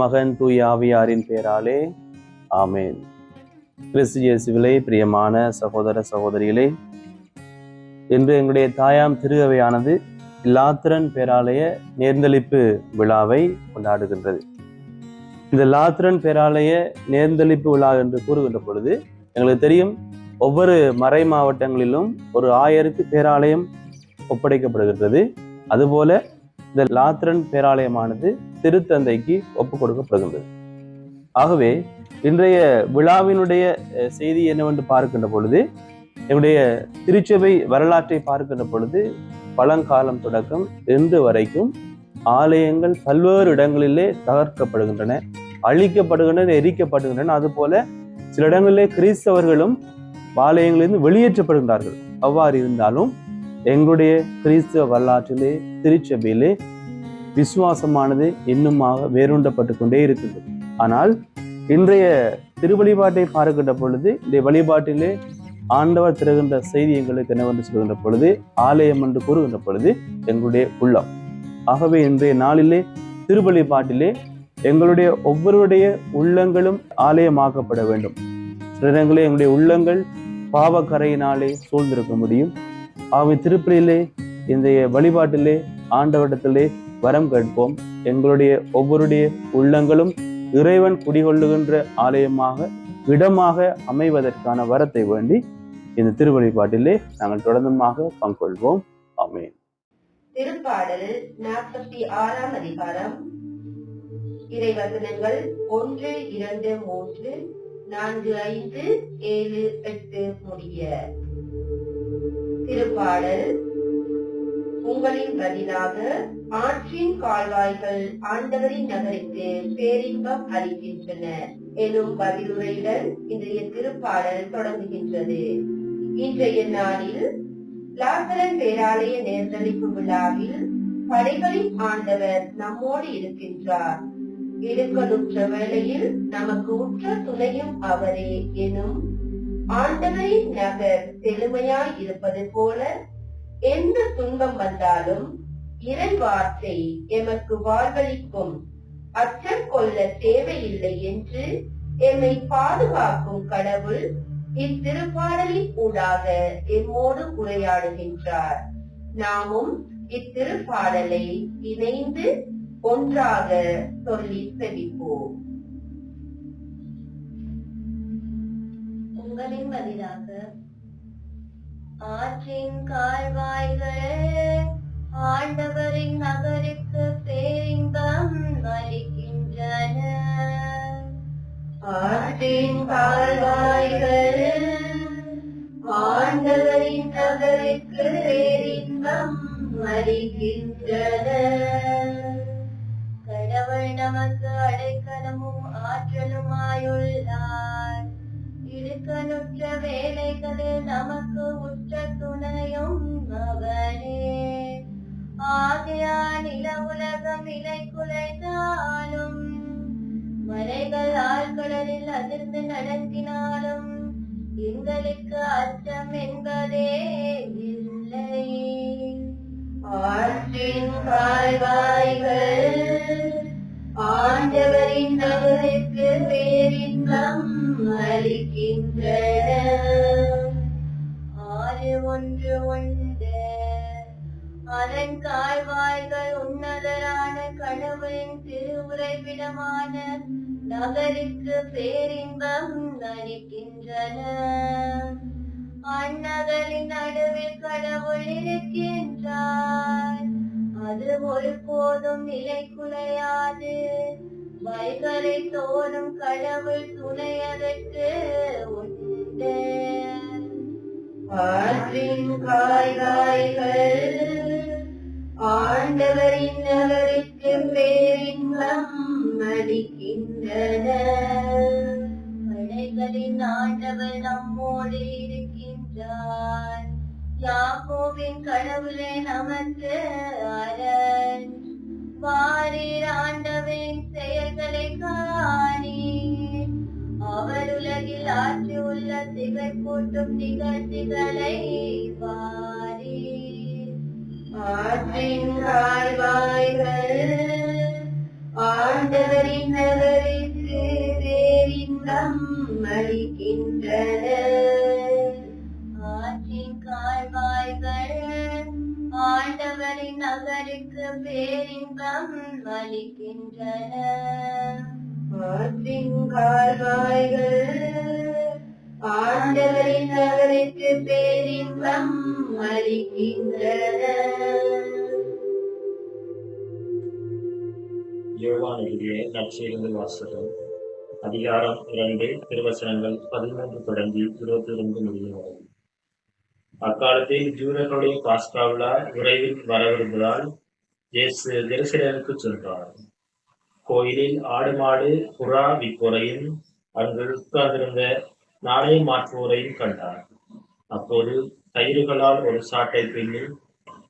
மகன் தூய் ஆவியாரின் பெயராலே ஆமேன். கிறிஸ்து இயேசுவிலே பிரியமான சகோதர சகோதரிகளே என்று எங்களுடைய தாயாம் திருகவையானது லாத்திரன் பேராலய நேர்ந்தளிப்பு விழாவை கொண்டாடுகின்றது. இந்த லாத்திரன் பேராலய நேர்ந்தளிப்பு விழா என்று கூறுகின்ற பொழுது எங்களுக்கு தெரியும் ஒவ்வொரு மறை மாவட்டங்களிலும் ஒரு ஆயருக்கு பேராலயம் ஒப்படைக்கப்படுகின்றது. அதுபோல இந்த லாத்திரன் பேராலயமானது திருத்தந்தைக்கு ஒப்பு கொடுக்கப்படுகின்றது ஆகவே இன்றைய விழாவினுடைய செய்தி என்னவென்று பார்க்கின்ற பொழுது என்னுடைய திருச்சபை வரலாற்றை பார்க்கின்ற பொழுது பழங்காலம் தொடக்கம் இன்று வரைக்கும் ஆலயங்கள் பல்வேறு இடங்களிலே தகர்க்கப்படுகின்றன அழிக்கப்படுகின்றன எரிக்கப்படுகின்றன. அதுபோல சில இடங்களிலே கிறிஸ்தவர்களும் ஆலயங்களிலிருந்து வெளியேற்றப்படுகின்றார்கள். அவ்வாறு இருந்தாலும் எங்களுடைய கிறிஸ்தவ வரலாற்றிலே திருச்சபையிலே விசுவாசமானது இன்னுமாக வேரூண்டப்பட்டு கொண்டே இருக்குது. ஆனால் இன்றைய திருவழிபாட்டை பார்க்கின்ற பொழுது இந்த வழிபாட்டிலே ஆண்டவர் திறகின்ற செய்தி எங்களுக்கு என்னவென்று சொல்கின்ற பொழுது ஆலயம் என்று கூறுகின்ற பொழுது எங்களுடைய உள்ளம். ஆகவே இன்றைய நாளிலே திருவழிபாட்டிலே எங்களுடைய ஒவ்வொருடைய உள்ளங்களும் ஆலயமாக்கப்பட வேண்டும். சில இடங்களில் எங்களுடைய உள்ளங்கள் பாவக்கரையினாலே சூழ்ந்திருக்க முடியும். ஆகவே திருப்பலியிலே இந்த வழிபாட்டிலே ஆண்டவரிடத்திலே வரம் கேட்போம். எங்களுடைய ஒவ்வொருடைய உள்ளங்களும் இறைவன் குடிகொள்ளுகின்ற ஆலயமாக இடமாக அமைவதற்கான வரத்தை வேண்டி இந்த திருவழிபாட்டிலே நாங்கள் தொடர்ந்துமாக பங்கொள்வோம். ஆமென். திருப்பாடல் நாற்பத்தி ஆறாம் அதிகாரம். இறைவசனங்கள் ஒன்று இரண்டு மூன்று நான்கு ஐந்து ஏழு எட்டு முடிய. திருப்பாடல் உங்களின் பதிலாக ஆற்றின் கால்வாய்கள் ஆண்டவரின் நகருக்கு பேரின்பம் அளிக்கின்றன எனும் பதிலுரையுடன் இன்றைய திருப்பாடல் தொடங்குகின்றது. இன்றைய நாளில் லாசரன் பேராலய நேர்ந்தளிப்பு விழாவில் படைகளின் ஆண்டவர் நம்மோடு இருக்கின்றார். இருக்கலுற்ற வேளையில் நமக்கு உற்ற துணையும் அவரே எனும் ஆண்டவரின் நகர் செழுமையாய் இருப்பது போல எந்த துன்பம் வந்தாலும் இறை வார்த்தை எமக்கு வாழ்வளிக்கும். அச்சம் கொள்ள தேவையில்லை என்று எம்மை பாதுகாக்கும் கடவுள் இத்திருப்பாடலின் ஊடாக எம்மோடு உரையாடுகின்றார். நாமும் இத்திருப்பாடலை இணைந்து ஒன்றாக சொல்லி செவிப்போம் உங்களின் பதிலாக ஆற்றின் கால்வாய்களே ஆண்டவரின் நகருக்கு பேரின்பம் அளிக்கின்றன. ஆற்றின் கால்வாய்கள் ஆண்டவரின் நகருக்கு பேரின்பம் அளிக்கின்றன. கடவுள் நமக்கு அடைக்கலமும் ஆற்றலுமாயுள்ளார் கணுற்ற வேலைகளில் நமக்கு உற்ற துணையும் அவரே. ஆகையா நில உலகம் இலை குலைத்தாலும் மலைகள் ஆழ்கடலில் அதிர்ந்து நடத்தினாலும் எங்களுக்கு அச்சம் என்பதே இல்லை. ஆற்றின் கால்வாய்கள் அரண் கால்வாய்கள் உன்னதரான கடவுளின் திருவுரைவிடமான நகருக்கு பேரின்பம் அளிக்கின்றன அந்நகரின் நடுவில் கடவுள் இருக்கின்றார். அது ஒருபோதும் நிலை குறையாது வைகளை தோறும் கடவுள் துணையதற்கு உண்டு. காய்காய்கள் ஆண்டவரின் அவருக்கு பேரின்பம் அளிக்கின்றன படைகளின் ஆண்டவர் நம்மோடு இருக்கின்றார். யாக்கோவின் கடவுளே நமக்கு அரண் வாரீர் ஆண்டவரின் செயல்களை காணி அவர் உலகில் ஆற்றியுள்ள கூட்டும் நிகழ்ச்சிகளை வாரீர். ஆற்றின் கால்வாய்கள் ஆண்டவரின் நகருக்கு பேரின்பம் அளிக்கின்றன ஆற்றின் கால்வாய்கள் ஆண்டவரின் நகருக்கு பேரின்பம் அளிக்கின்றன ஆற்றின் கால்வாய்கள் ஆண்டவரின் நகருக்கு பேரின்பம் அளிக்கின்றன நற்செய்தி வாசகம் அதிகாரம் இரண்டு திருவசனங்கள் பதிமூன்று தொடங்கி இருபத்தி இரண்டு முடியும் அக்காலத்தில் ஜூரனுடைய பாஸ்காவிழா விரைவில் வரவிருந்ததால் இயேசு ஜெருசலேமுக்கு சென்றார். கோயிலில் ஆடு மாடு புறா விற்போரையும் அங்கு உட்கார்ந்திருந்த நாணய மாற்றுவோரையும் கண்டார். அப்போது கயிறுகளால் ஒரு சாட்டை பின்னி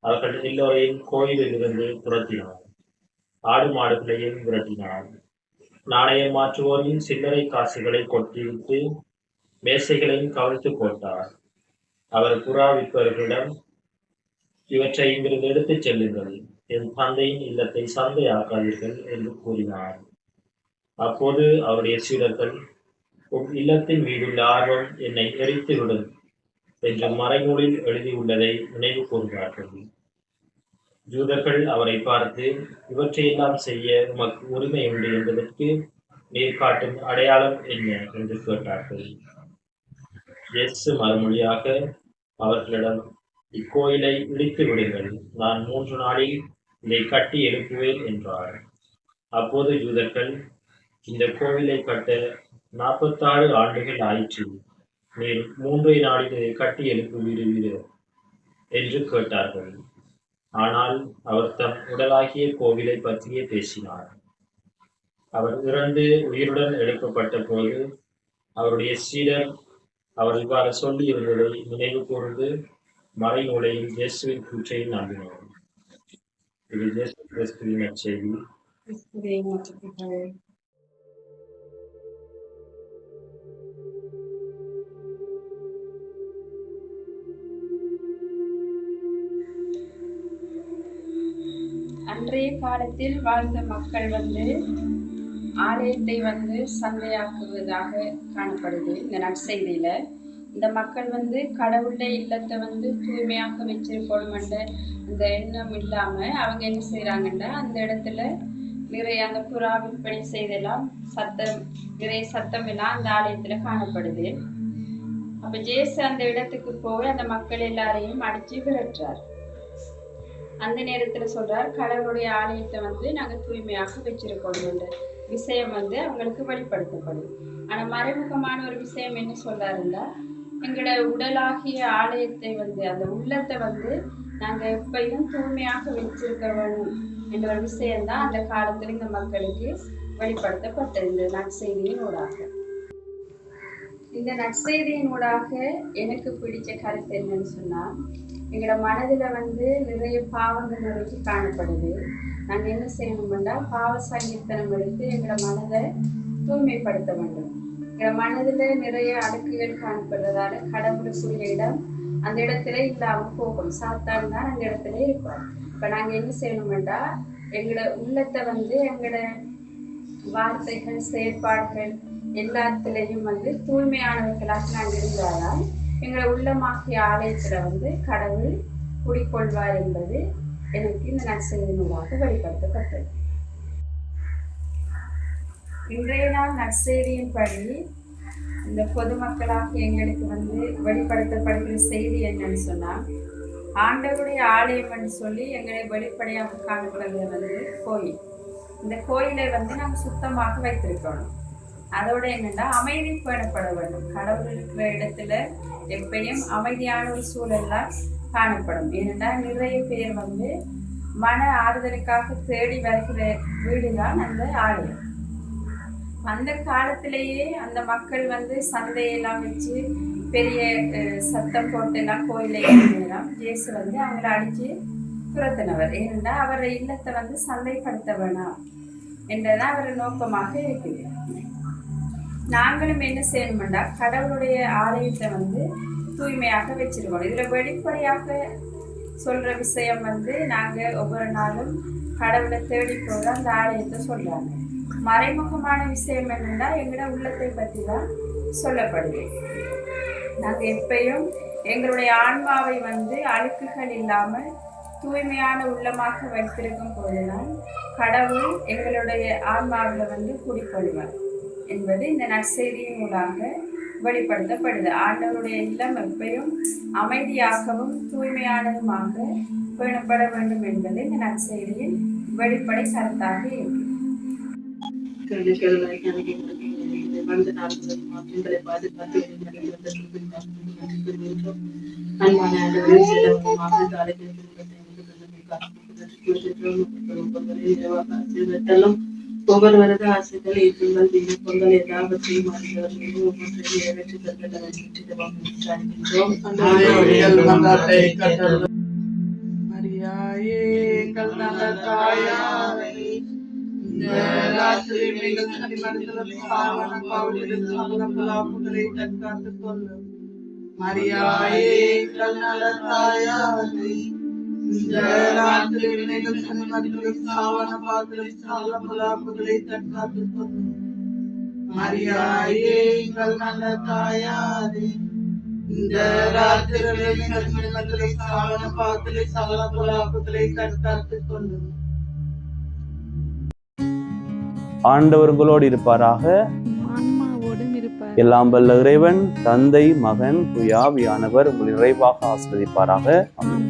அவர்கள் எல்லோரையும் கோயிலில் இருந்து துரத்தினார். ஆடு மாடுகளையும் விரட்டினார். நாணயம் மாற்றுவோரின் சில்லறை காசுகளை கொட்டிவிட்டு மேசைகளையும் கவிழ்த்து போட்டார் அவர் புறா விற்பவர்களிடம் இவற்றை இங்கிருந்து எடுத்துச் செல்லுங்கள். என் தந்தையின் இல்லத்தை சந்தையாக்காதீர்கள் என்று கூறினார். அப்போது அவருடைய சீடர்கள் உன் இல்லத்தின் மீதுள்ள ஆர்வம் என்னை எரித்து விடும் என்று மறைநூலில் எழுதியுள்ளதை நினைவு கூறுகிறார்கள் ஜூதர்கள் அவரை பார்த்து இவற்றையெல்லாம் செய்ய உமக்கு உரிமை உண்டு என்பதற்கு நீர் காட்டும் அடையாளம் என்ன? என்று கேட்டார்கள். எஸ் மறுமொழியாக அவர்களிடம் இக்கோயிலை இடித்து விடுங்கள். நான் மூன்று நாளில் இதை கட்டி எழுப்புவேன் என்றார். அப்போது யூதர்கள் இந்த கோவிலை கட்ட நாற்பத்தாறு ஆண்டுகள் ஆயிற்று. நீர் மூன்றை நாளில் இதை கட்டி எழுப்புவீர் என்று கேட்டார்கள். ஆனால் அவர் தம் உடலாகிய கோவிலை பற்றியே பேசினார். அவர் இறந்து உயிருடன் எழுப்பப்பட்ட போது அவருடைய சீடர் அவர் இவ்வாறு சொல்லி இருந்ததை நினைவு கூர்ந்து மறைநூலையும் இயேசுவின் கூற்றையும் நம்பினோம் இது இயேசு கிறிஸ்துவின் செய்தி அன்றைய காலத்தில் வாழ்ந்த மக்கள் வந்து ஆலயத்தை வந்து சந்தையாக்குவதாக காணப்படுது இந்த நற்செய்தியில. இந்த மக்கள் வந்து கடவுளுடைய இல்லத்தை வந்து தூய்மையாக வச்சிருக்கணும் அந்த எண்ணம் இல்லாம அவங்க என்ன செய்கிறாங்கன்னா அந்த இடத்துல நிறைய அந்த புறா விற்பனை செய்தெல்லாம் சத்தம் நிறைய சத்தம் எல்லாம் அந்த ஆலயத்துல காணப்படுது. அப்ப ஜேசு அந்த இடத்துக்கு போய் அந்த மக்கள் எல்லாரையும் அடிச்சு விரட்டுறார். அந்த நேரத்துல சொல்றார் கடவுளுடைய ஆலயத்தை வந்து நாங்க தூய்மையாக வச்சிருக்கோம் என்ற. விஷயம் வந்து அவங்களுக்கு வெளிப்படுத்தப்படும். ஆனா மறைமுகமான ஒரு விஷயம் என்ன சொல்றாருன்னா எங்களோட உடலாகிய ஆலயத்தை வந்து அந்த உள்ளத்தை வந்து நாங்க எப்பயும் தூய்மையாக வச்சிருக்க வேணும் என்ற ஒரு விஷயம்தான் அந்த காலத்துல இந்த மக்களுக்கு வெளிப்படுத்தப்பட்டது இந்த நற்செய்தியின் ஊடாக. இந்த நற்செய்தியினூடாக எனக்கு பிடிச்ச கருத்து என்னன்னு சொன்னா எங்களோட மனதுல வந்து நிறைய பாவங்கள் நிறைய காணப்படுது. நாங்க என்ன செய்யணும்னா பாவ சங்கீர்த்தனம் எடுத்து எங்களோட மனதை தூய்மைப்படுத்த வேண்டும். எங்களோட மனதுல நிறைய அடுக்குகள் காணப்படுறதால கடவுளுக்குரிய இடம் அந்த இடத்துல இல்லாம போகும். சாத்தான் தான் அந்த இடத்துல இருப்பார். இப்ப நாங்க என்ன செய்யணும்னா எங்களோட உள்ளத்தை வந்து எங்களோட வார்த்தைகள் செயற்பாடுகள் எல்லாத்திலையும் வந்து தூய்மையானவர்களாக நான் இருந்தாலும் எங்களை உள்ளமாகிய ஆலயத்துல வந்து கடவுள் குடிக்கொள்வார் என்பது எனக்கு இந்த நற்செய்தி மூலமாக வெளிப்படுத்தப்பட்டது. இன்றைய நாள் நற்செய்தியின்படி இந்த பொதுமக்களாக எங்களுக்கு வந்து வெளிப்படுத்தப்படுகிற செய்தி என்னன்னு சொன்னால் ஆண்டவருடைய ஆலயம் என்று சொல்லி எங்களை வெளிப்படையாக காணப்படுறது வந்து கோயில். இந்த கோயிலை வந்து நாங்கள் சுத்தமாக வைத்திருக்கணும். அதோட என்னன்னா அமைதி பேணப்பட வேண்டும். கடவுள் இருக்கிற இடத்துல எப்பயும் அமைதியான ஒரு சூழல்லாம் காணப்படும். ஏனென்னா நிறைய பேர் வந்து மன ஆறுதலுக்காக தேடி வருகிற வீடுதான் அந்த ஆலயம். அந்த காலத்திலேயே அந்த மக்கள் வந்து சந்தையெல்லாம் வச்சு பெரிய சத்தம் போட்டு எல்லாம் கோயிலை இயேசு வந்து அவங்கள அடிச்சு துரத்தினவர் ஏனென்றால் அவர் இல்லத்தை வந்து சந்தைப்படுத்த வேணாம் என்றதான் அவர் நோக்கமாக இருக்குது. நாங்களும் என்ன செய்யணும்னா கடவுளுடைய ஆலயத்தை வந்து தூய்மையாக வச்சிருக்கணும். இதில் வெளிப்படையாக சொல்ற விஷயம் வந்து நாங்கள் ஒவ்வொரு நாளும் கடவுளை தேடி போக அந்த ஆலயத்தை சொல்கிறாங்க மறைமுகமான விஷயம் என்னென்னா எங்களோட உள்ளத்தை பற்றி தான் சொல்லப்படுது. நாங்கள் எப்பயும் எங்களுடைய ஆன்மாவை வந்து அழுக்குகள் இல்லாமல் தூய்மையான உள்ளமாக வைத்திருக்கும் போதுதான் கடவுள் எங்களுடைய ஆன்மாவில் வந்து குடிக்கொள்வார் என்பது இந்த நற்செய்தியின் மூலமாக வெளிப்படுத்தப்படுது. ஆண்டவருடைய இல்லம் எப்பையும் அமைதியாகவும் தூய்மையானதுமாக பேணப்பட வேண்டும் என்பது இந்த நற்செய்தியின் வெளிப்படை கருத்தாக இருக்கு. அன்பான ஆண்டவரே சிலவமாக காலையில் ஆசீர்வதித்தாலும் ஒவ்வொரு வருட ஆசைகள் ஏற்றுங்கள் விண்ணப்பங்கள் எல்லாவற்றையும் அறிந்தவர்களும் ஒவ்வொன்றையும் நிறைவேற்றி தருகிறோம் மரியாயே எங்கள் நல்ல தாயாரை இந்த ராத்திரி நீங்கள் சனிமரத்தில் சாவன பவுலில் சாவன பலாப்புகளை தற்காத்துக் கொள்ளும் மரியாயே எங்கள் நல்ல தாயாரை இந்த சாவன பலாப்புகளை மரியாயே எங்கள் நல்ல இந்த ராத்திரிகளில் சாவன பலாப்புகளை கொள்ளும் ஆண்டவர் உங்களோடு இருப்பாராக. எல்லாம் வல்ல இறைவன் தந்தை மகன் துயாவியானவர் உங்கள் நிறைவாக ஆஸ்வதிப்பாராக ஆமென்.